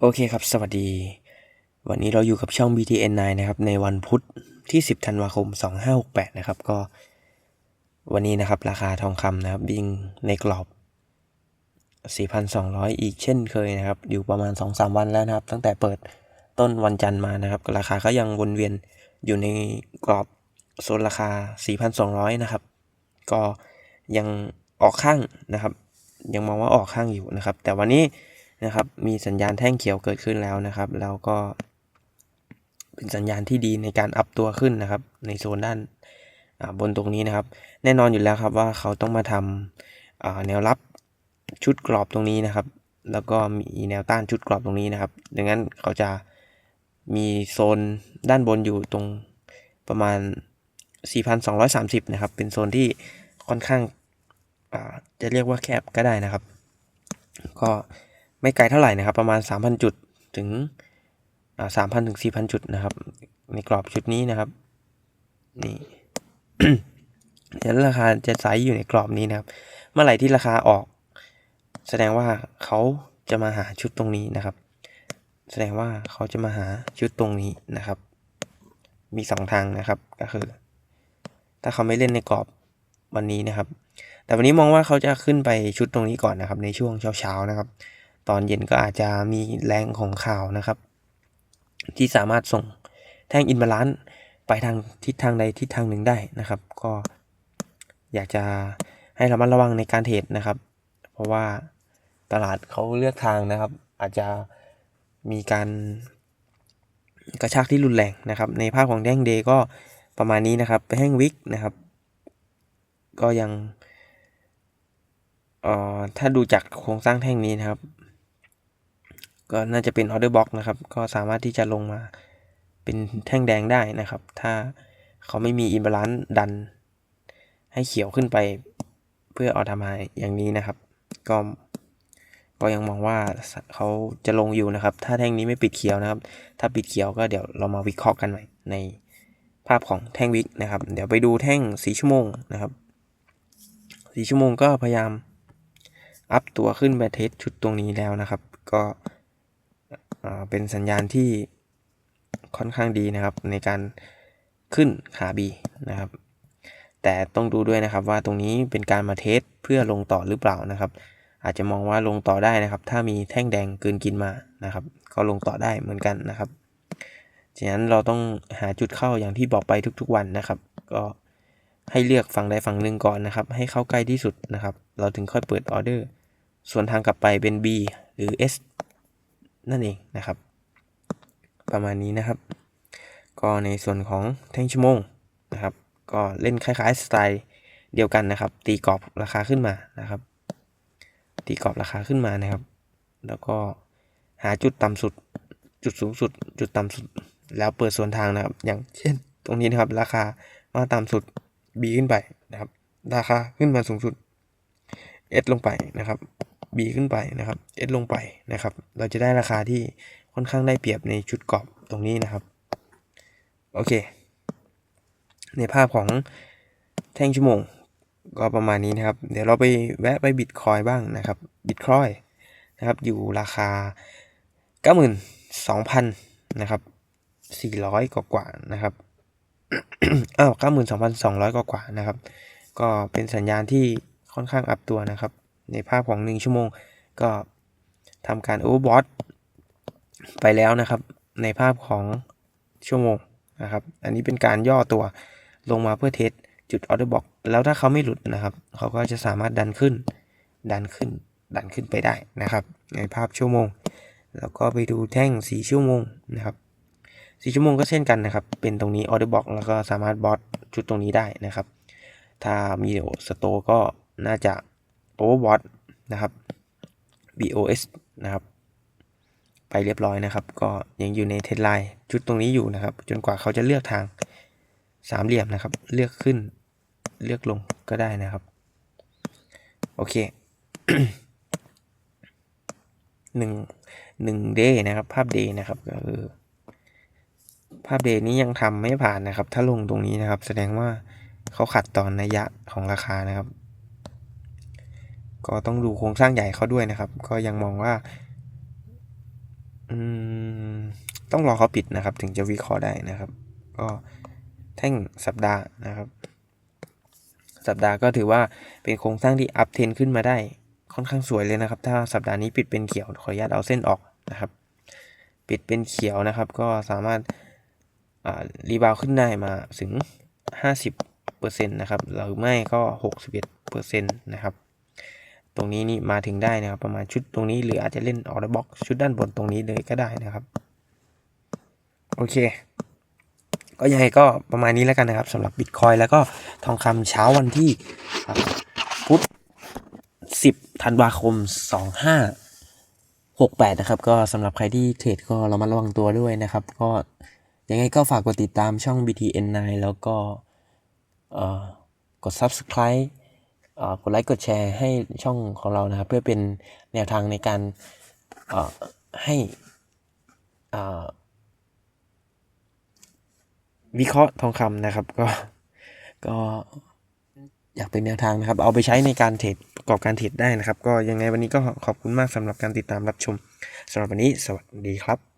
โอเคครับ สวัสดี วันนี้เราอยู่กับช่อง BTN9 นะครับ ในวันพุธที่ 10 ธันวาคม 2568 นะครับ ก็ วันนี้นะครับ ราคาทองคำนะครับวิ่งในกรอบ 4,200 อีกเช่นเคยนะครับ อยู่ประมาณ 2-3 วันแล้วนะครับ ตั้งแต่เปิดต้นวันจันทร์มานะครับ ราคาก็ยังวนเวียนอยู่ในกรอบโซนราคา 4,200 นะครับ ก็ยังออกข้างนะครับ ยังมองว่าออกข้างอยู่นะครับ แต่วันนี้ นะครับ มีสัญญาณแท่งเขียวเกิดขึ้นแล้วนะครับ แล้วก็เป็นสัญญาณที่ดีในการอัพตัวขึ้นนะครับ ในโซนด้านบนตรงนี้นะครับ แน่นอนอยู่แล้วครับว่าเขาต้องมาทำแนวรับชุดกรอบตรงนี้นะครับ แล้วก็มีแนวต้านชุดกรอบตรงนี้นะครับ ดังนั้นเขาจะมีโซนด้านบนอยู่ตรงประมาณ 4,230 นะครับ เป็นโซนที่ค่อนข้างจะเรียกว่าแคบก็ได้นะครับ ก็ ไม่ไกลเท่าไหร่นะครับ ประมาณ 3,000 จุดถึงสามพันถึงสี่พันจุดนะครับ ในกรอบชุดนี้นะครับ นี่เห็นราคาจะไซส์อยู่ในกรอบนี้นะครับ เมื่อไหร่ที่ราคาออก แสดงว่าเขาจะมาหาชุดตรงนี้นะครับ แสดงว่าเขาจะมาหาชุดตรงนี้นะครับ มีสองทางนะครับก็คือ ถ้าเขาไม่เล่นในกรอบวันนี้นะครับ แต่วันนี้มองว่าเขาจะขึ้นไปชุดตรงนี้ก่อนนะครับ ในช่วงเช้าๆนะครับ ตอนเย็นก็อาจจะมีแรงของข่าวนะครับ ที่สามารถส่งแท่งอินบาลานซ์ไปทางทิศทางใดทิศทางหนึ่งได้นะครับ ก็อยากจะให้ระมัดระวังในการเทรดนะครับ เพราะว่าตลาดเขาเลือกทางนะครับ อาจจะมีการกระชากที่รุนแรงนะครับ ในภาพของแท่งเดย์ก็ประมาณนี้นะครับ ไปแท่งวิกนะครับ ก็ยังออถ้าดูจากโครงสร้างแท่งนี้นะครับ ก็น่าจะเป็นออเดอร์บ็อกนะครับ ก็สามารถที่จะลงมาเป็นแท่งแดงได้นะครับ ถ้าเขาไม่มีอินบาลานซ์ดัน ให้เขียวขึ้นไปเพื่อออทำายอย่างนี้นะครับ ก็ก็ยังมองว่าเขาจะลงอยู่นะครับ ถ้าแท่งนี้ไม่ปิดเขียวนะครับ ถ้าปิดเขียวก็เดี๋ยวเรามาวิเคราะห์กันใหม่ในภาพของแท่งวิกนะครับ เดี๋ยวไปดูแท่งสีชั่วโมงนะครับสีชั่วโมงก็พยายามอัพตัวขึ้นไปเทสชุดตรงนี้แล้วนะครับ ก็ เป็นสัญญาณที่ค่อนข้างดีนะครับ ในการขึ้นขาบีนะครับ แต่ต้องดูด้วยนะครับว่าตรงนี้เป็นการมาเทสเพื่อลงต่อหรือเปล่านะครับ อาจจะมองว่าลงต่อได้นะครับ ถ้ามีแท่งแดงเกินกินมานะครับ ก็ลงต่อได้เหมือนกันนะครับฉะนั้นเราต้องหาจุดเข้าอย่างที่บอกไปทุกๆวันนะครับ ก็ให้เลือกฝั่งใดฝั่งหนึ่งก่อนนะครับ ให้เข้าใกล้ที่สุดนะครับ เราถึงค่อยเปิดออเดอร์ ส่วนทางกลับไปเป็น B หรือ S นั่นเองนะครับ ประมาณนี้นะครับ ก็ในส่วนของแท่งชั่วโมงนะครับ ก็เล่นคล้ายๆสไตล์เดียวกันนะครับ ตีกรอบราคาขึ้นมานะครับ ตีกรอบราคาขึ้นมานะครับ แล้วก็หาจุดต่ำสุด จุดสูงสุด จุดต่ำสุด แล้วเปิดส่วนทางนะครับ อย่างเช่น ตรงนี้นะครับ ราคามาต่ำสุด B ขึ้นไปนะครับ ราคาขึ้นมาสูงสุด S ลงไปนะครับ B ขึ้นไปนะครับ S ลงไปนะครับ เราจะได้ราคาที่ค่อนข้างได้เปรียบในชุดกรอบตรงนี้นะครับ โอเค ในภาพของแท่งชั่วโมงก็ประมาณนี้นะครับ เดี๋ยวเราไปแวะไปบิตคอยบ้างนะครับบิตคอยนะครับอยู่ราคา 92,000 นะครับ 400 กว่ากว่านะครับอ้าว92,200 กว่ากว่านะครับ ก็เป็นสัญญาณที่ค่อนข้างอัพตัวนะครับ ในภาพของ 1 ชั่วโมง ก็ทำการโอเวอร์บอทไปแล้วนะครับ ในภาพของชั่วโมงนะครับ อันนี้เป็นการย่อตัวลงมาเพื่อเทสจุดออเดอร์บอกแล้วถ้าเขาไม่หลุดนะครับ เขาก็จะสามารถดันขึ้น ดันขึ้น ดันขึ้นไปได้นะครับ ในภาพชั่วโมง แล้วก็ไปดูแท่ง 4 ชั่วโมงนะครับ4ชั่วโมงก็เช่นกันนะครับ เป็นตรงนี้ออเดอร์บอกแล้วก็สามารถบอทจุดตรงนี้ได้นะครับ ถ้ามีสโตก็น่าจะ Overwatch นะครับ BOS นะครับ ไปเรียบร้อยนะครับ ก็ยังอยู่ในเทดไลน์ชุดตรงนี้อยู่นะครับ จนกว่าเขาจะเลือกทางสามเหลี่ยมนะครับ เลือกขึ้นเลือกลงก็ได้นะครับ โอเคหนึ่งหนึ่งเดย์นะครับ ภาพเดย์นะครับก็คือภาพเดย์นี้ยังทำไม่ผ่านนะครับ ถ้าลงตรงนี้นะครับ แสดงว่าเขาขัดตอนนัยยะของราคานะครับ ก็ต้องดูโครงสร้างใหญ่เขาด้วยนะครับ ก็ยังมองว่าต้องรอเขาปิดนะครับ ถึงจะวิเคราะห์ได้นะครับ ก็แท่งสัปดาห์นะครับ สัปดาห์ก็ถือว่าเป็นโครงสร้างที่อัพเทรนขึ้นมาได้ค่อนข้างสวยเลยนะครับ ถ้าสัปดาห์นี้ปิดเป็นเขียวขออนุญาตเอาเส้นออกนะครับ ปิดเป็นเขียวนะครับ ก็สามารถรีบาวขึ้นได้มาถึง 50%นะครับหรือไม่ก็ 61%นะครับ ตรงนี้นี่มาถึงได้นะครับ ประมาณชุดตรงนี้หรืออาจจะเล่นออเดอร์บ็อกชุดด้านบนตรงนี้เลยก็ได้นะครับ โอเค ก็ยังไงก็ประมาณนี้แล้วกันนะครับสำหรับบิตคอยแล้วก็ทองคำเช้าวันที่พุธ10ธันวาคม 2568 นะครับ ก็สำหรับใครที่เทรดก็เรามาระวังตัวด้วยนะครับ ก็ยังไงก็ฝากกดติดตามช่อง BTN9 แล้วก็กด Subscribe กดไลค์กดแชร์ให้ช่องของเรานะครับ เพื่อเป็นแนวทางในการให้วิเคราะห์ทองคำนะครับ ก็ก็อยากเป็นแนวทางนะครับ เอาไปใช้ในการเทรดประกอบการเทรดได้นะครับ ก็ยังไงวันนี้ก็ขอบคุณมากสำหรับการติดตามรับชมสำหรับวันนี้ สวัสดีครับ